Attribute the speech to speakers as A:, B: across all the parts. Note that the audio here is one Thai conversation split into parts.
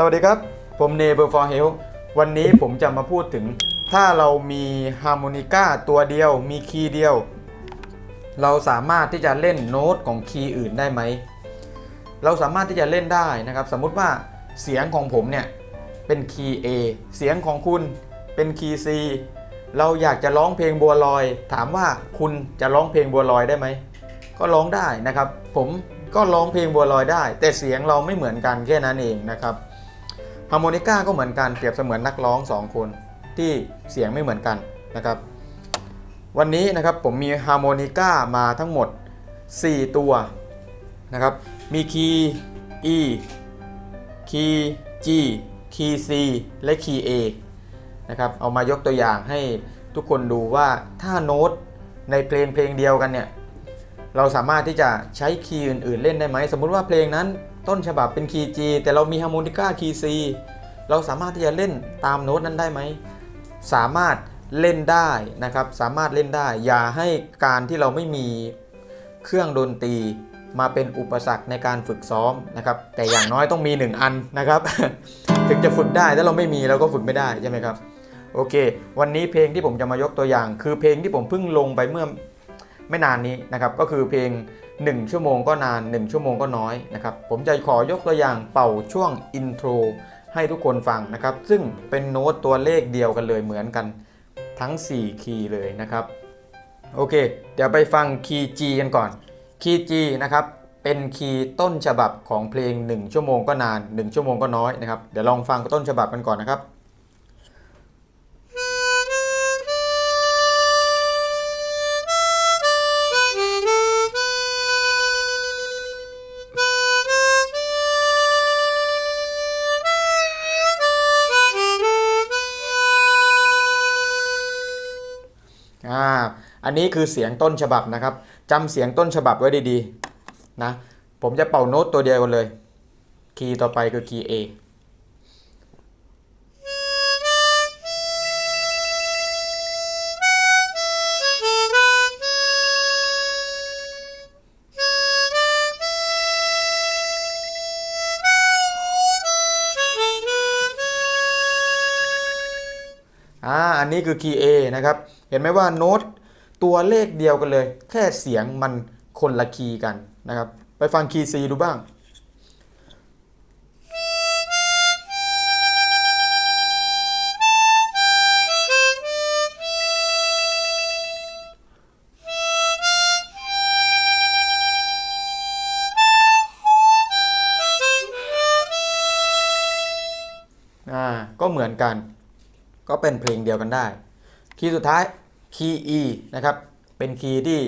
A: สวัสดีครับ ผมเนเบอร์ฟอร์เฮลวันนี้ผมจะมาพูดถึง ถ้าเรามีฮาร์โมนิก้าตัวเดียว มีคีย์เดียว เราสามารถที่จะเล่นโน้ตของคีย์อื่นได้ไหม เราสามารถที่จะเล่นได้นะครับ สมมุติว่าเสียงของผมเนี่ย เป็นคีย์ A เสียงของคุณเป็นคีย์ C เราอยากจะร้องเพลงบัวลอย ถามว่าคุณจะร้องเพลงบัวลอยได้ไหม ก็ร้องได้นะครับ ผมก็ร้องเพลงบัวลอยได้ แต่เสียงเราไม่เหมือนกันแค่นั้นเองนะครับ ฮาร์โมนิก้าก็เหมือนกันเปรียบเสมือนนักร้องสองคนที่เสียงไม่เหมือนกันนะครับ วันนี้นะครับผมมีฮาร์โมนิก้ามาทั้งหมด 4 ตัวนะครับ มีคีย์ E คีย์ G คีย์ C และคีย์ A นะครับเอามายกตัวอย่างให้ทุกคนดูว่าถ้าโน้ตในเพลงเพลงเดียวกันเนี่ยเราสามารถที่จะใช้คีย์อื่น ๆ เล่นได้ไหม สมมุติว่าเพลงนั้น ต้นฉบับเป็นคีย์ G แต่เรามีฮาร์โมนิก้าคีย์ C เราสามารถที่จะเล่นตามโน้ตนั้นได้ไหม สามารถเล่นได้นะครับ สามารถเล่นได้ อย่าให้การที่เราไม่มีเครื่องดนตรีมาเป็นอุปสรรคในการฝึกซ้อมนะครับ แต่อย่างน้อยต้องมี 1 อันนะครับ ถึงจะฝึกได้ ถ้าเราไม่มีเราก็ฝึกไม่ได้ใช่ไหมครับ โอเค วันนี้เพลงที่ผมจะมายกตัวอย่าง คือเพลงที่ผมเพิ่งลงไปเมื่อ ไม่นานนี้นะครับก็คือเพลง 1 ชั่วโมงก็นาน 1 ชั่วโมงก็น้อยนะครับผมจะขอยกตัวอย่างเป่าช่วงอินโทรให้ทุกคนฟังนะครับซึ่งเป็นโน้ตตัวเลขเดียวกันเลยเหมือนกันทั้ง 4 คีย์เลยนะครับโอเค เดี๋ยวไปฟังคีย์ G กันก่อนคีย์ G นะครับเป็นคีย์ต้นฉบับของเพลง 1 ชั่วโมงก็นาน 1 ชั่วโมงก็น้อยนะครับเดี๋ยวลองฟังต้นฉบับกันก่อนนะครับ อันนี้คือเสียงต้นฉบับนะครับจำเสียงต้นฉบับไว้ดีๆนะผมจะเป่าโน้ตตัวเดียวกันเลย คีย์ต่อไปคือคีย์ A อ่าอันนี้คือคีย์ A นะครับ เห็นไหมว่าโน้ต ตัวเลขเดียวกันเลย แค่เสียงมันคนละคีย์กันนะครับ ไปฟังคีย์ C ดูบ้างอ่าก็เหมือนกัน ก็เป็นเพลงเดียวกันได้ คีย์สุดท้าย คีย์ E นะครับ เป็นคีย์ที่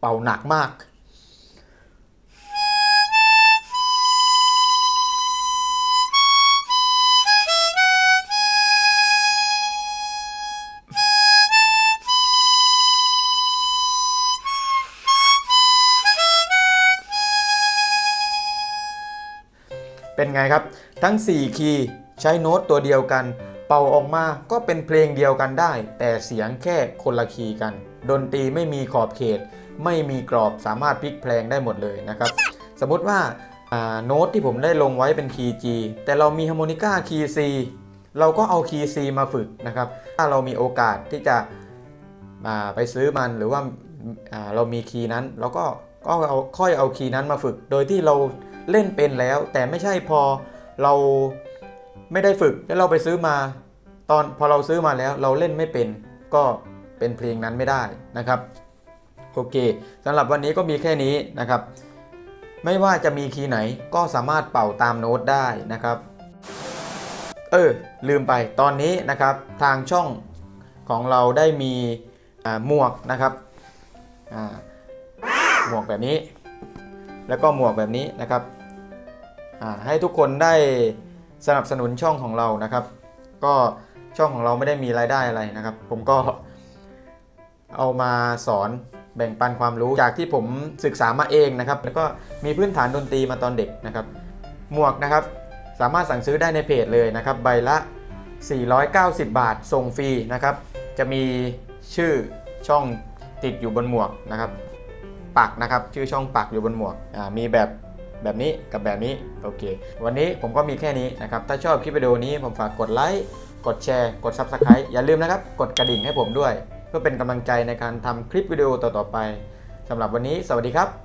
A: เป่าหนักมาก เป็นไงครับ ทั้ง 4 คีย์ใช้โน้ตตัวเดียวกัน เป่าออกมาก็เป็นเพลงเดียวกันได้ แต่เสียงแค่คนละคีย์กัน ดนตรีไม่มีขอบเขต ไม่มีกรอบสามารถพลิกเพลงได้หมดเลยนะครับ สมมติว่าโน้ตที่ผมได้ลงไว้เป็นคีย์ G แต่เรามีฮาร์โมนิก้าคีย์ C เราก็เอาคีย์ C มาฝึกนะครับ ถ้าเรามีโอกาสที่จะอ่าไปซื้อมันหรือว่าอ่าเรามีคีย์นั้นเราก็ก็เอาค่อยเอาคีย์นั้นมาฝึก โดยที่เราเล่นเป็นแล้ว แต่ไม่ใช่พอเรา ไม่ได้ฝึกแล้วเราไปซื้อมา ตอนพอเราซื้อมาแล้วเราเล่นไม่เป็นก็เป็นเพลงนั้นไม่ได้นะครับโอเคสำหรับวันนี้ก็มีแค่นี้นะครับ ไม่ว่าจะมีคีย์ไหนก็สามารถเป่าตามโน้ตได้นะครับ เออ ลืมไปตอนนี้นะครับทางช่องของเราได้มีหมวกนะครับหมวกแบบนี้ แล้วก็หมวกแบบนี้นะครับให้ทุกคนได้ สนับสนุนช่องของเรานะครับ ก็ช่องของเราไม่ได้มีรายได้อะไรนะครับ ผมก็เอามาสอนแบ่งปันความรู้จากที่ผมศึกษามาเองนะครับ แล้วก็มีพื้นฐานดนตรีมาตอนเด็กนะครับ หมวกนะครับสามารถสั่งซื้อได้ในเพจเลยนะครับ ใบละ 490 บาทส่งฟรีนะครับ จะมีชื่อช่องติดอยู่บนหมวกนะครับ ปักนะครับ ชื่อช่องปักอยู่บนหมวกมีแบบ แบบนี้กับแบบนี้โอเค วันนี้ผมก็มีแค่นี้นะครับ ถ้าชอบคลิปวิดีโอนี้ผมฝากกดไลค์กดแชร์ กด Subscribe อย่าลืมนะครับ กดกระดิ่งให้ผมด้วย เพื่อเป็นกำลังใจในการทำคลิปวิดีโอต่อๆไปสำหรับวันนี้ สวัสดีครับ